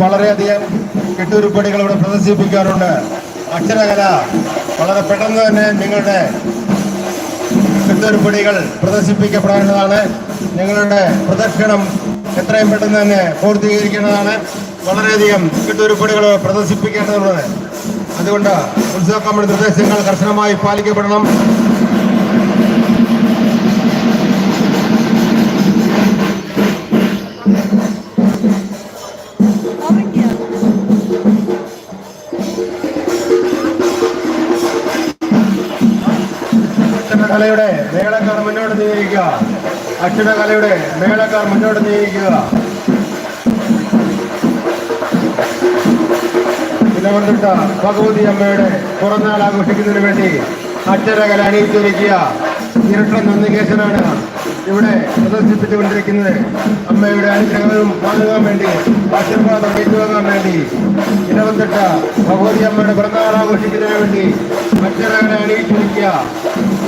വളരെയധികം കെട്ടുരുപ്പടികൾ ഇവിടെ പ്രദർശിപ്പിക്കാറുണ്ട്. അക്ഷരകല വളരെ പെട്ടെന്ന് തന്നെ നിങ്ങളുടെ കെട്ടുരുപ്പടികൾ പ്രദർശിപ്പിക്കപ്പെടേണ്ടതാണ് നിങ്ങളുടെ പ്രദക്ഷിണം എത്രയും പെട്ടെന്ന് തന്നെ പൂർത്തീകരിക്കേണ്ടതാണ് വളരെയധികം കെട്ടുരുപ്പടികൾ പ്രദർശിപ്പിക്കേണ്ടതുണ്ട്. അതുകൊണ്ട് ഉത്സവ കമ്മിറ്റി നിർദ്ദേശങ്ങൾ കർശനമായി പാലിക്കപ്പെടണം. അക്ഷരകലയുടെ മേളക്കാർ മുന്നോട്ട് നീങ്ങിക്കുക അക്ഷരകലയുടെ മേളക്കാർ മുന്നോട്ട് നീങ്ങിക്കുക തിരുവനന്തപുരത്ത ഭഗവതി അമ്മയുടെ പിറന്നാൾ ആഘോഷിക്കുന്നതിന് വേണ്ടി അക്ഷരകല അണിയിച്ചൊരുക്കിയ ഇരട്ട നന്ദികേശനാണ് ഇവിടെ പ്രദർശിപ്പിച്ചുകൊണ്ടിരിക്കുന്നത് അമ്മയുടെ അനുഗ്രഹവും വാങ്ങുവാൻ വേണ്ടി ആശീർവാദം ഏറ്റുവാങ്ങാൻ വേണ്ടി ഇടവത്തിട്ട ഭഗവതി അമ്മയുടെ പിറന്നാൾ ആഘോഷിക്കുന്നതിന് വേണ്ടി മറ്റൊരാളെ അണിയിച്ചിരിക്കുക.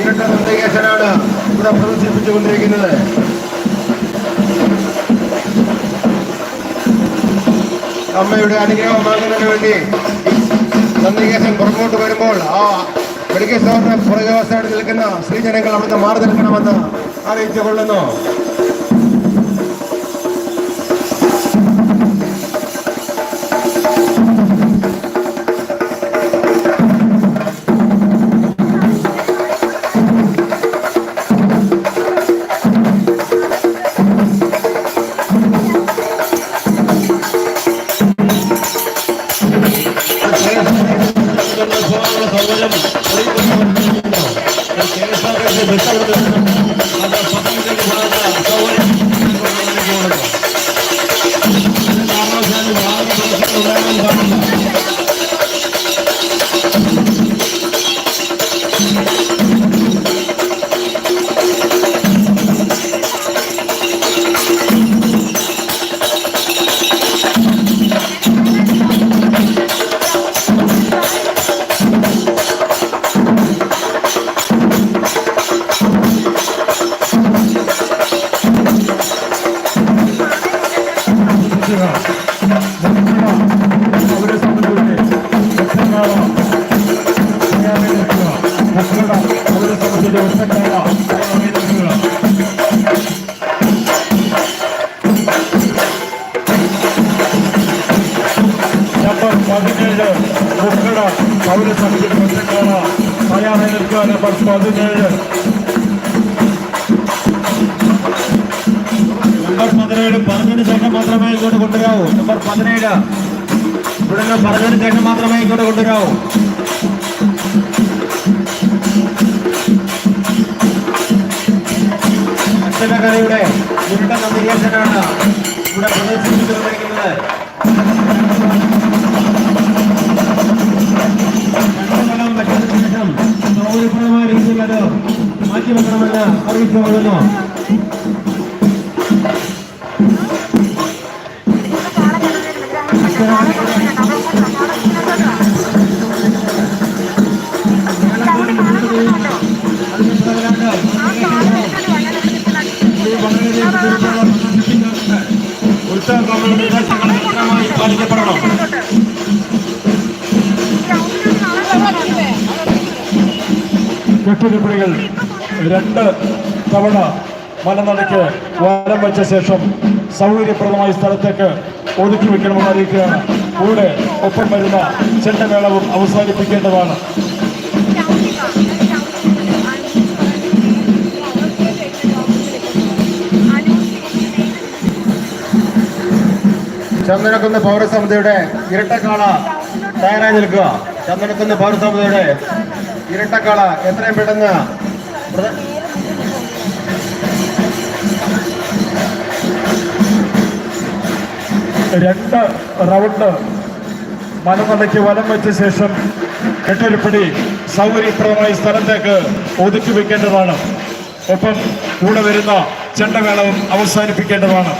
ഇരട്ട സന്ദേശനാണ് ഇവിടെ പ്രദർശിപ്പിച്ചുകൊണ്ടിരിക്കുന്നത്. അമ്മയുടെ അനുഗ്രഹം വാങ്ങുന്നതിന് വേണ്ടി സന്ദേശൻ പുറകോട്ട് വരുമ്പോൾ ആ മെഡിക്കൽ സ്റ്റോറിന്റെ പുറകുവശമായിട്ട് നിൽക്കുന്ന സ്ത്രീജനങ്ങൾ അവിടുത്തെ മാറി നിൽക്കണമെന്ന് അറിയിച്ചു കൊള്ളുന്നു പൗരസമിതി ഒറ്റക്കാല തയ്യാറായി നിൽക്കുക നമ്പർ പതിനേഴ് നമ്പർ പതിനേഴ് പറഞ്ഞതിന് ശേഷം മാത്രമേ ഇങ്ങോട്ട് കൊണ്ടുവരാവൂ നമ്പർ പതിനേഴ് ഇവിടെ പറഞ്ഞതിന് ശേഷം മാത്രമേ ഇങ്ങോട്ട് കൊണ്ടുവരാവൂ അക്ഷരകലയുടെ ഇരുണ്ട നിരീക്ഷനാണ് ഇവിടെ പ്രദർശിപ്പിച്ചുകൊണ്ടിരിക്കുന്നത് സൗകര്യപ്രദമായ രീതിയിൽ കെട്ടുരുപ്പടികൾ രണ്ട് തവണ മലനടയ്ക്ക് വലം വെച്ച ശേഷം സൗകര്യപ്രദമായ സ്ഥലത്തേക്ക് ഒതുക്കി വെക്കണമെന്ന് അറിയിക്കുകയാണ്. കൂടെ ഒപ്പം വരുന്ന ചെണ്ടമേളവും അവസാനിപ്പിക്കേണ്ടതാണ്. ചന്ദനക്കുന്ന് പൗരസമിതിയുടെ ഇരട്ടക്കാള തയ്യാറായി നിൽക്കുക. ചന്ദനക്കുന്ന് പൗരസമിതിയുടെ ഇരട്ടക്കാള എത്രയും പെട്ടെന്ന് രണ്ട് റൗണ്ട് മലനടയ്ക്ക് വലം വെച്ച ശേഷം കെട്ടുരുപ്പടി സൗകര്യപ്രദമായ സ്ഥലത്തേക്ക് ഒതുക്കി വെക്കേണ്ടതാണ്. ഒപ്പം കൂടെ വരുന്ന ചെണ്ടമേളവും അവസാനിപ്പിക്കേണ്ടതാണ്.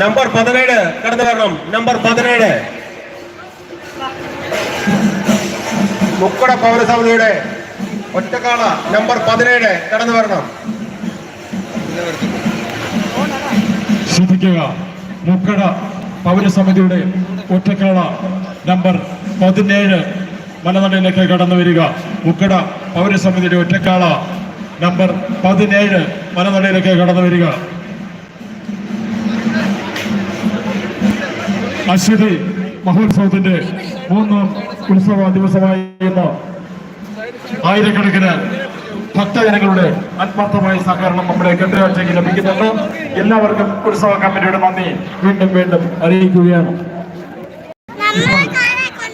നമ്പർ പതിനേഴ് കടന്നു വരണം. നമ്പർ പതിനേഴ്. മുക്കട പൗരസമിതിയുടെ ഒറ്റക്കാള നമ്പർ പതിനേഴ് കടന്നു വരണം. ശ്രദ്ധിക്കുക. മുക്കട പൗരസമിതിയുടെ ഒറ്റക്കാള നമ്പർ പതിനേഴ്. മലനടയിലേക്ക് കടന്നു വരിക. മുക്കട പൗരസമിതിയുടെ ഒറ്റക്കാള നമ്പർ പതിനേഴ്. മലനടയിലേക്ക് കടന്നു വരിക. അശ്വതി മഹോത്സവത്തിന്റെ മൂന്നാം ഉത്സവ ദിവസമായി ആയിരക്കണക്കിന് ഭക്തജനങ്ങളുടെ ആത്മാർത്ഥമായ സഹകരണം നമ്മുടെ കെട്ടുകാഴ്ചയ്ക്ക് ലഭിക്കുന്നുണ്ട്. എല്ലാവർക്കും ഉത്സവ കമ്മിറ്റിയുടെ നന്ദി വീണ്ടും വീണ്ടും അറിയിക്കുകയാണ്.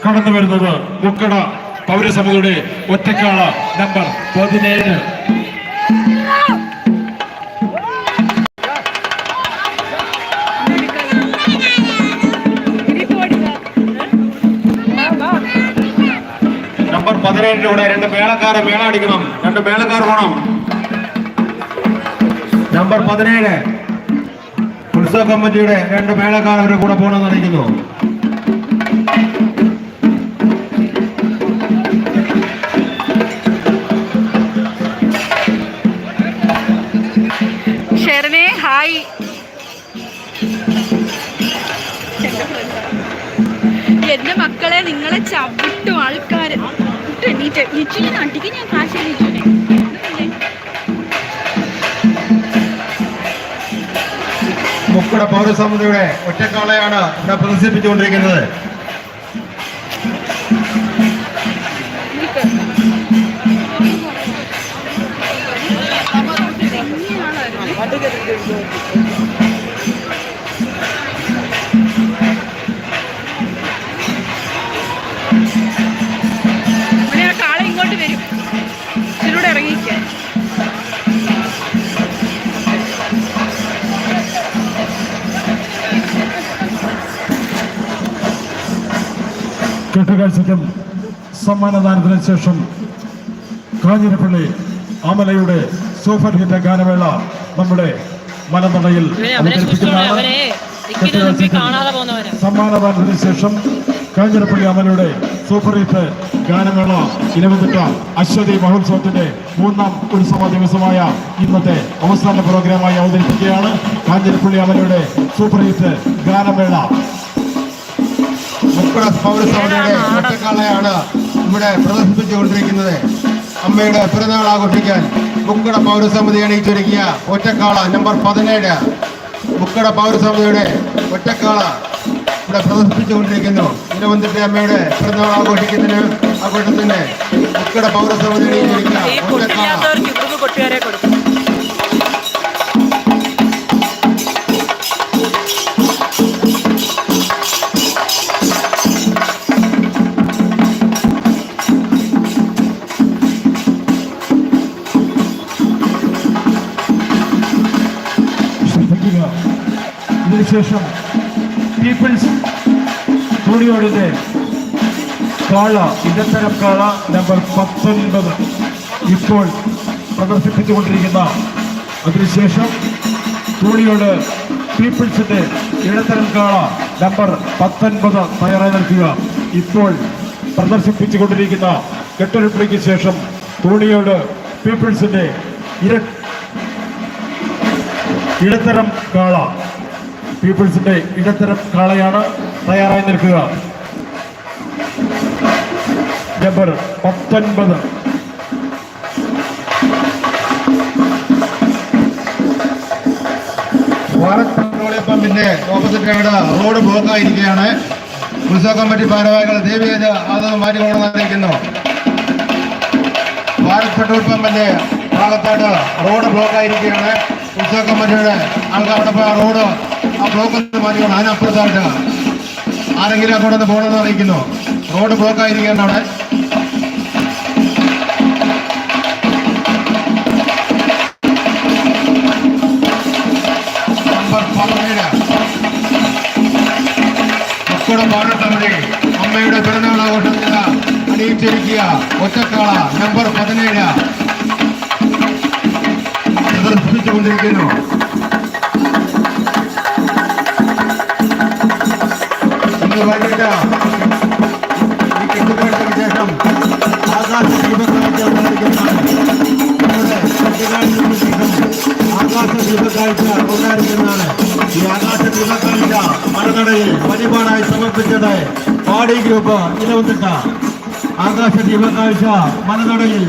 കടന്നു വരുന്നത് മുക്കട പൗരസമിതിയുടെ ഒറ്റക്കാള നമ്പർ പതിനേഴ്. നമ്പർ കൂടെ രണ്ട് മേളക്കാരെ മേള അടിക്കണം. രണ്ട് മേളക്കാർ പോണം നമ്പർ പതിനേഴ്. ഉത്സവ കമ്മിറ്റിയുടെ രണ്ട് മേളക്കാർ അവരുടെ കൂടെ പോകണമെന്ന് അറിയിക്കുന്നു. ലിച്ചുവിനെ നട്ടിക്ക് ഞാൻ കാശ് ലിച്ചുവിനെ മുക്കട പൗരസമിതിയുടെ ഒറ്റക്കാളയാണ് ഇവിടെ പ്രദർശിപ്പിച്ചുകൊണ്ടിരിക്കുന്നത്. ഇവിടെ കെട്ടുകാഴ്ചയ്ക്കും സമ്മാനദാനത്തിന് ശേഷം കാഞ്ഞിരപ്പള്ളി അമലയുടെ സൂപ്പർ ഹിറ്റ് ഗാനമേള നമ്മുടെ മലനടയിൽ സമ്മാനദാനത്തിന് ശേഷം കാഞ്ഞിരപ്പള്ളി അമലയുടെ സൂപ്പർ ഹിറ്റ് ഗാനമേള ഇരുപത്തെട്ട് അശ്വതി മഹോത്സവത്തിന്റെ മൂന്നാം ഉത്സവ ദിവസമായ ഇന്നത്തെ അവസാന പ്രോഗ്രാമായി അവതരിപ്പിക്കുകയാണ്. കാഞ്ഞിരപ്പള്ളി അമലയുടെ സൂപ്പർ ഹിറ്റ് ഗാനമേള. മുക്കട പൗരസമിതിയുടെ ഒറ്റക്കാളയാണ് ഇവിടെ പ്രദർശിപ്പിച്ചുകൊണ്ടിരിക്കുന്നത്. അമ്മയുടെ പിറന്നാൾ ആഘോഷിക്കാൻ മുക്കട പൗരസമിതി അണിയിച്ചൊരുക്കിയ ഒറ്റക്കാള നമ്പർ പതിനേഴ്. മുക്കട പൗരസമിതിയുടെ ഒറ്റക്കാള ഇവിടെ പ്രദർശിപ്പിച്ചുകൊണ്ടിരിക്കുന്നു. തിരുവനന്തപുരത്തെ അമ്മയുടെ പിറന്നാൾ ആഘോഷിക്കുന്നതിന് ആഘോഷത്തിന് മുക്കട പൗരസമിതി അണിയിച്ചൊരുക്കിയ ഈ ഒറ്റക്കാള ഇതിനുശേഷം പീപ്പിൾസ് സ്റ്റുഡിയോയുടെ കാള ഇടത്തരം കാള നമ്പർ പത്തൊൻപത് ഇപ്പോൾ പ്രദർശിപ്പിച്ചുകൊണ്ടിരിക്കുന്ന അതിനുശേഷം സ്റ്റുഡിയോയുടെ പീപ്പിൾസിന്റെ ഇടത്തരം കാള നമ്പർ പത്തൊൻപത് തയ്യാറായി നിൽക്കുക. ഇപ്പോൾ പ്രദർശിപ്പിച്ചുകൊണ്ടിരിക്കുന്ന കെട്ടൊരുപ്പിളിക്ക് ശേഷം തോണിയോട് പീപ്പിൾസിന്റെ ഇര ഇടത്തരം കാള പീപ്പിൾസിന്റെ ഇടത്തരം കാളയാണ് തയ്യാറായി നിൽക്കുക. നമ്പർ പത്തൊൻപത്. ഭാരത് പമ്പിന്റെ ഓപ്പോസിറ്റ് അവിടെ റോഡ് ബ്ലോക്ക് ആയിരിക്കുകയാണ് ഉത്സവ കമ്മിറ്റി ഭാരവാഹികൾ ദേവിയത് അത് മാറ്റിക്കൊണ്ടെന്ന് അറിയിക്കുന്നു. ഭാരത് പെട്രോൾ പമ്പിന്റെ ഭാഗത്തായിട്ട് റോഡ് ബ്ലോക്ക് ആയിരിക്കുകയാണ് ഉത്സവ കമ്മിറ്റിയുടെ ആൾക്കാർ അവിടെ പോയി ആ റോഡ് ആ ബ്ലോക്ക് ഒന്ന് മാറ്റിക്കൊണ്ട് അതിനപ്പുറത്തായിട്ട് ആരെങ്കിലും അങ്ങോട്ട് ഒന്ന് പോകണമെന്ന് അറിയിക്കുന്നു. റോഡ് ബ്ലോക്ക് ആയിരിക്കേണ്ട അവിടെ. മക്കളുടെ പാടത്തമിഴി അമ്മയുടെ പിറന്നാൾ ആഘോഷത്തിന് അണിയിച്ചിരിക്കുക. ഒറ്റക്കാള നമ്പർ പതിനേഴ്. പ്രദർശിപ്പിച്ചുകൊണ്ടിരിക്കുന്നു അത് വൈകിട്ട് ഈ കെട്ടുകെട്ടിന് ശേഷം ഈ ആകാശ ദീപക്കാഴ്ച മലനടയിൽ വഴിപാടായി സമർപ്പിച്ചത് പാടി ഗ്രൂപ്പ് ഇലവത്തിട്ട. ആകാശ ദീപക്കാഴ്ച മലനടയിൽ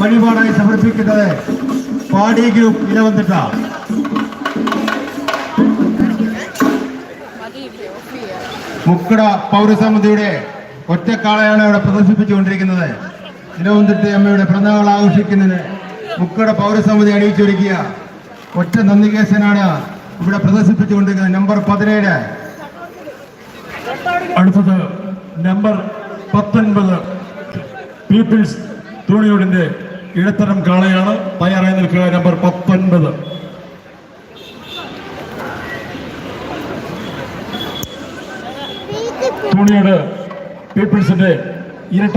വഴിപാടായി സമർപ്പിക്കുന്നത് പാടി ഗ്രൂപ്പ് ഇലവത്തിട്ട മുക്കട പൗരസമിതിയുടെ ഒറ്റക്കാളയാണ് ഇവിടെ പ്രദർശിപ്പിച്ചുകൊണ്ടിരിക്കുന്നത്. ഇലവന്തിട്ട അമ്മയുടെ പിറന്നാൾ ആഘോഷിക്കുന്നതിന് മുക്കട പൗരസമിതി അണിയിച്ചൊരുക്കിയ ഒറ്റ നന്ദികേശനാണ് ഇവിടെ പ്രദർശിപ്പിച്ചുകൊണ്ടിരിക്കുന്നത്. നമ്പർ പതിനേഴ്. അടുത്തത് നമ്പർ പത്തൊൻപത് പീപ്പിൾസ് തുണിയോടിന്റെ ഇടത്തരം കാളയാണ്. തയ്യാറായി നിൽക്കുക നമ്പർ പത്തൊൻപത്. തുണിയുടെ പീപ്പിൾസിന്റെ ഇരട്ട